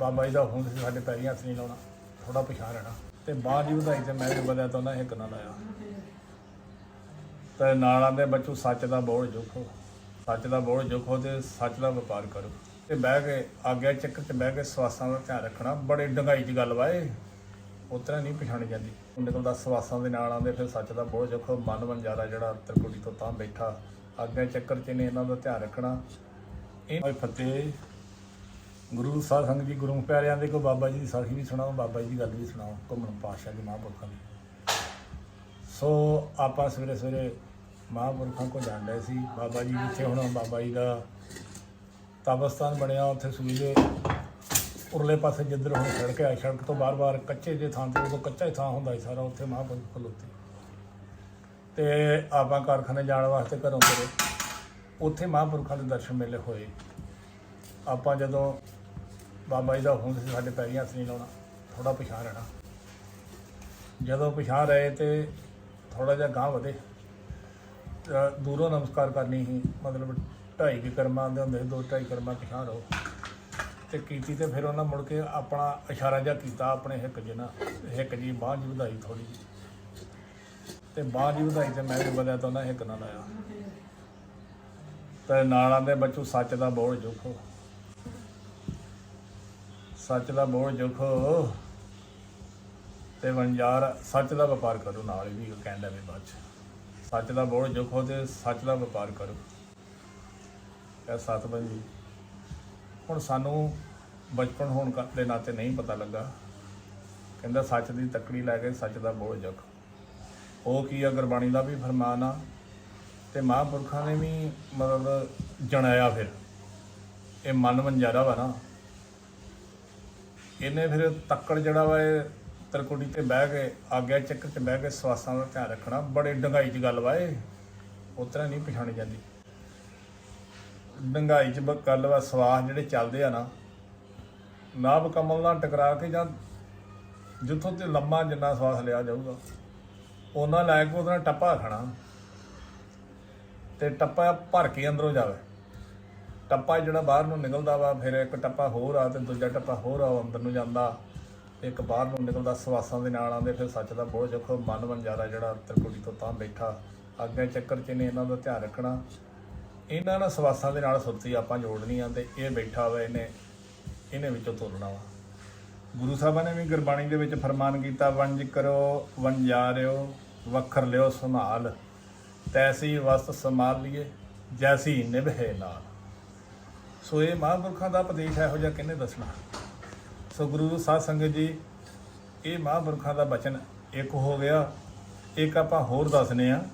ਬਾਬਾ ਜੀ ਦਾ ਹੁਣ ਸੀ ਸਾਡੇ ਪੈਰੀਂ ਹੱਥ ਨਹੀਂ ਲਾਉਣਾ ਥੋੜਾ ਪਿਛਾਂ ਰਹਿਣਾ ਤੇ ਬਾਹਰ ਦੀ ਵਧਾਈ ਤੇ ਮੈਂ ਵੀ ਵਧਿਆ ਤਾਂ ਉਹਨਾਂ ਇੱਕ ਨਾ ਲਾਇਆ। ਤੇ ਨਾਲ ਆਂਦੇ ਬੱਚੂ, ਸੱਚ ਦਾ ਬੋਝ ਜੋਖੋ। ਸੱਚ ਦਾ ਬੋਝ ਜੋਖੋ ਤੇ ਸੱਚ ਦਾ ਵਪਾਰ ਕਰੋ। ਤੇ ਬਹਿ ਕੇ ਆਗਿਆ ਚੱਕਰ 'ਚ ਬਹਿ ਕੇ ਸਵਾਸਾਂ ਦਾ ਧਿਆਨ ਰੱਖਣਾ, ਬੜੇ ਡੰਗਾਈ 'ਚ ਗੱਲ ਵਾਏ ਉਤਰਾ ਨਹੀਂ ਪਛਾਣੀ ਜਾਂਦੀ। ਨਿਕਲਦਾ ਸਵਾਸਾਂ ਦੇ ਨਾਲ ਆਂਦੇ, ਫਿਰ ਸੱਚ ਦਾ ਬੋਝ ਜੋਖੋ, ਮਨ ਵੰਜਾਰਾ ਜਿਹੜਾ ਤਰਕੁੜੀ ਤੋਂ ਤਾਂ ਬੈਠਾ। ਆਗਿਆ ਚੱਕਰ 'ਚ ਨੇ ਇਹਨਾਂ ਦਾ ਧਿਆਨ ਰੱਖਣਾ। ਇਹ ਫਤਿਹ ਗੁਰੂ ਸਾਹਿਬ ਸੰਗਤ ਜੀ, ਗੁਰੂ ਪਿਆਰਿਆਂ ਦੇ ਕੋ ਬਾਬਾ ਜੀ ਦੀ ਸਾਖੀ ਵੀ ਸੁਣਾਓ, ਬਾਬਾ ਜੀ ਦੀ ਗੱਲ ਵੀ ਸੁਣਾਓ, ਘੁੰਮਣ ਪਾਤਸ਼ਾਹ ਦੀ ਮਹਾਂਪੁਰਖਾਂ ਦੀ। ਸੋ ਆਪਾਂ ਸਵੇਰੇ ਸਵੇਰੇ ਮਹਾਂਪੁਰਖਾਂ ਕੋ ਜਾਂਦੇ ਸੀ। ਬਾਬਾ ਜੀ ਜਿੱਥੇ ਹੁਣ ਬਾਬਾ ਜੀ ਦਾ ਤਬਸਤਾਨ ਬਣਿਆ, ਉੱਥੇ ਸੂਲੇ ਉਰਲੇ ਪਾਸੇ ਜਿੱਧਰ ਹੁਣ ਸੜਕ ਹੈ, ਸੜਕ ਤੋਂ ਬਾਰ-ਬਾਰ ਕੱਚੇ ਜੇ ਥਾਂ ਤੇ, ਉਦੋਂ ਕੱਚਾ ਹੀ ਥਾਂ ਹੁੰਦਾ ਸੀ ਸਾਰਾ, ਉੱਥੇ ਮਹਾਂਪੁਰਖ ਖਲੋਤੇ ਤੇ ਆਪਾਂ ਕਾਰਖਾਨੇ ਜਾਣ ਵਾਸਤੇ ਘਰੋਂ ਤੁਰੇ। ਉੱਥੇ ਮਹਾਂਪੁਰਖਾਂ ਦੇ ਦਰਸ਼ਨ ਮੇਲੇ ਹੋਏ। ਆਪਾਂ ਜਦੋਂ ਬਾਬਾ ਜੀ ਦਾ ਹੁਕਮ ਸੀ ਸਾਡੇ ਪੈਰੀਂ ਹੱਥ ਨਹੀਂ ਲਾਉਣਾ ਥੋੜਾ ਪਿਛਾਂ ਰਹਿਣਾ। ਜਦੋਂ ਪਿਛਾਂ ਰਹੇ ਤੇ ਥੋੜਾ ਜਿਹਾ ਗਾਂਹ ਵਧੇ। ਦੂਰੋਂ ਨਮਸਕਾਰ ਕਰਨੀ ਸੀ ਮਤਲਬ ਢਾਈ ਵੀ ਕਰਮਾਂ ਦੇ ਹੁੰਦੇ ਸੀ, ਦੋ ਢਾਈ ਕਰਮਾਂ ਪਿਛਾਂ ਰਹੋ। ਤੇ ਕੀਤੀ ਤੇ ਫਿਰ ਉਹਨਾਂ ਮੁੜ ਕੇ ਆਪਣਾ ਇਸ਼ਾਰਾ ਜਿਹਾ ਕੀਤਾ ਆਪਣੇ ਹਿੱਕ ਜਿਹਾ ਹਿੱਕ ਜੀ ਬਾਂਹ ਜੀ ਵਧਾਈ ਥੋੜੀ ਤੇ ਬਾਂਹ ਜੀ ਵਧਾਈ ਤੇ ਮੈਂ ਵੀ ਵਧਿਆ ਤਾਂ ਉਹਨਾਂ ਹਿੱਕ ਨਾ ਲਾਇਆ। ਤੇ ਨਾਲ ਆਂਦੇ ਬੱਚੂ ਸੱਚ ਦਾ ਬੋਲ ਜੋਖੋ। ਸੱਚ ਦਾ ਬੋਝ ਜੁਖੋ ਤੇ ਵਣਜਾਰ, ਸੱਚ ਦਾ ਵਪਾਰ ਕਰੋ ਨਾਲ ਵੀ ਕਹਿੰਦਾ ਵੀ ਬਾਅਦ ਚ ਸੱਚ ਦਾ ਬੋਝ ਚੁੱਕੋ ਤੇ ਸੱਚ ਦਾ ਵਪਾਰ ਕਰੋ। ਇਹ ਸਤਿ ਜੀ, ਹੁਣ ਸਾਨੂੰ ਬਚਪਨ ਹੋਣ ਦੇ ਨਾਤੇ ਨਹੀਂ ਪਤਾ ਲੱਗਾ। ਕਹਿੰਦਾ ਸੱਚ ਦੀ ਤੱਕੜੀ ਲੈ ਕੇ ਸੱਚ ਦਾ ਬੋਝ ਚੁੱਕ ਉਹ ਕੀ ਆ, ਗੁਰਬਾਣੀ ਦਾ ਵੀ ਫਰਮਾਨ ਆ। ਤੇ ਮਹਾਂਪੁਰਖਾਂ ਨੇ ਵੀ ਮਤਲਬ ਜਣਾਇਆ ਫਿਰ। ਇਹ ਮਨ ਵੰਜਾਰਾ ਵਾ ਨਾ। ਇਹਨੇ ਫਿਰ ਤੱਕੜ ਜਿਹੜਾ ਵਾ ਇਹ ਤਰਕੁੜੀ ਤੇ ਬਹਿ ਕੇ, ਆਗਿਆ ਚੱਕਰ 'ਚ ਬਹਿ ਕੇ ਸਵਾਸਾਂ ਦਾ ਧਿਆਨ ਰੱਖਣਾ। ਬੜੇ ਡੰਗਾਈ 'ਚ ਗੱਲ ਵਾ ਇਹ। ਉਤਰਾ ਨਹੀਂ ਪਛਾਣੀ ਜਾਂਦੀ। ਡੰਗਾਈ 'ਚ ਗੱਲ ਵਾ, ਸਵਾਸ ਜਿਹੜੇ ਚੱਲਦੇ ਆ ਨਾ ਨਾਭ ਕਮਲ ਨਾਲ ਟਕਰਾ ਕੇ ਜਾਂ ਜਿੱਥੋਂ ਤੇ ਲੰਮਾ ਜਿੰਨਾ ਸਵਾਸ ਲਿਆ ਜਾਊਗਾ, ਉਹਨਾਂ ਲੈ ਕੇ ਉਹਦਾ ਟੱਪਾ ਖਾਣਾ। ਤੇ ਟੱਪਾ ਭਰ ਕੇ ਅੰਦਰੋਂ ਜਾਵੇ। ਟੱਪਾ ਜਿਹੜਾ ਬਾਹਰ ਨੂੰ ਨਿਕਲਦਾ ਵਾ, ਫਿਰ ਇੱਕ ਟੱਪਾ ਹੋਰ ਆ ਤੇ ਦੂਜਾ ਟੱਪਾ ਹੋਰ ਆ, ਉਹ ਅੰਦਰ ਨੂੰ ਜਾਂਦਾ। ਇੱਕ ਬਾਹਰ ਨੂੰ ਨਿਕਲਦਾ, ਸਵਾਸਾਂ ਦੇ ਨਾਲ ਆਉਂਦੇ, ਫਿਰ ਸੱਚ ਦਾ ਬੋਝ ਦੇਖੋ, ਮਨ ਵੰਜਾਰਾ ਜਿਹੜਾ ਤਰਕੁੜੀ ਤੋਂ ਤਾਂ ਬੈਠਾ। ਅੱਗੇ ਚੱਕਰ 'ਚ ਨੇ ਇਹਨਾਂ ਦਾ ਧਿਆਨ ਰੱਖਣਾ। ਇਹਨਾਂ ਨਾਲ ਸਵਾਸਾਂ ਦੇ ਨਾਲ ਸੁਰਤੀ ਆਪਾਂ ਜੋੜਨੀ ਆ ਤੇ ਇਹ ਬੈਠਾ ਵਾ ਇਹਨੇ ਇਹਨੇ ਵਿੱਚੋਂ ਤੋਲਣਾ ਵਾ। ਗੁਰੂ ਸਾਹਿਬਾਂ ਨੇ ਵੀ ਗੁਰਬਾਣੀ ਦੇ ਵਿੱਚ ਫਰਮਾਨ ਕੀਤਾ ਵਣਜ ਕਰੋ ਵੰਜਾਰਿਓ ਵਖਰ ਲਿਓ ਸੰਭਾਲ। ਤੈਸੀ ਵਸਤ ਸੰਭਾਲ ਲਈਏ ਜੈਸੀ ਨਿਭੇ ਨਾਲ। ਸੋ ਇਹ ਮਹਾਂਪੁਰਖਾਂ ਦਾ ਉਪਦੇਸ਼ ਇਹੋ ਜਿਹਾ ਕਿਹਨੇ ਦੱਸਣਾ? ਸੋ ਗੁਰੂ ਸਾਧ ਸੰਗਤ ਜੀ, ਇਹ ਮਹਾਂਪੁਰਖਾਂ ਦਾ ਬਚਨ ਇੱਕ ਹੋ ਗਿਆ। ਇੱਕ ਆਪਾਂ ਹੋਰ ਦੱਸਨੇ ਆ